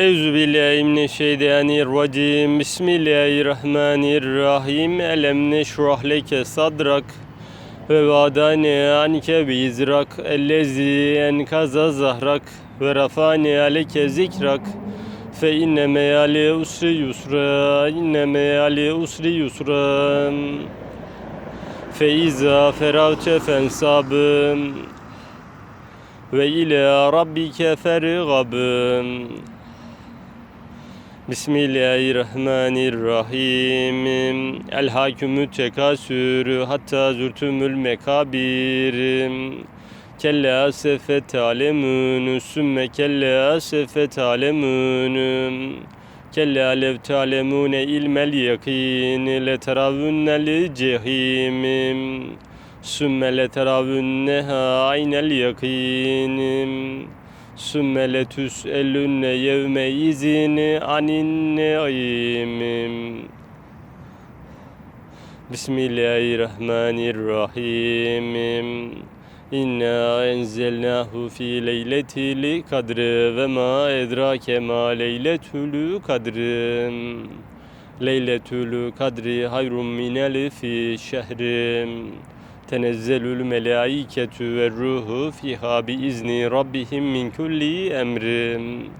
Euzu billahi mineşşeytanirracim. Bismillahirrahmanirrahim. Elem neşrah leke sadrak ve vadane anke bizrak. Ellezi enkaza zahrak ve rafane aleke zikrak. Fe inne meyali usri yusra inne meyali usri yusra. Fe iza feravte fensab. Ve ila rabbike fergab Bismillahirrahmanirrahim. El hakümü tekasür hatta zürtümül mekabir. Kella sefe talemun sümme kella sefe talemun. Kella lev talemune ilmel yakin leteravunnel cehim. Sümme leteravunnha aynel yakin. Sümme letüs'elünne yevme izini anin ne'im. Bismillahirrahmanirrahim. İnna enzelnahu fi leyletil kadri ve ma edrake ma leyletül kadri. Leyletül kadri hayrun minel fi şehrim. Tenezzelül melaiketü ve ruhu fiha bi izni rabbihim min kulli emrin.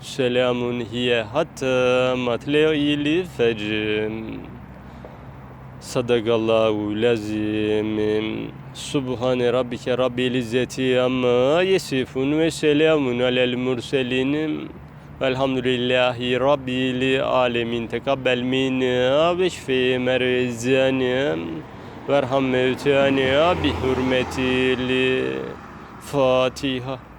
Selamun hiye hatta matle'il fecrim. Sadakallahu lazim. Subhane rabbike rabbil izzeti amma yesifun ve selamun alel murselin. Velhamdülillahi rabbil alemin. Tekabbel minna ve şfi merzana. Verham mevtana bi hürmetil Fatiha.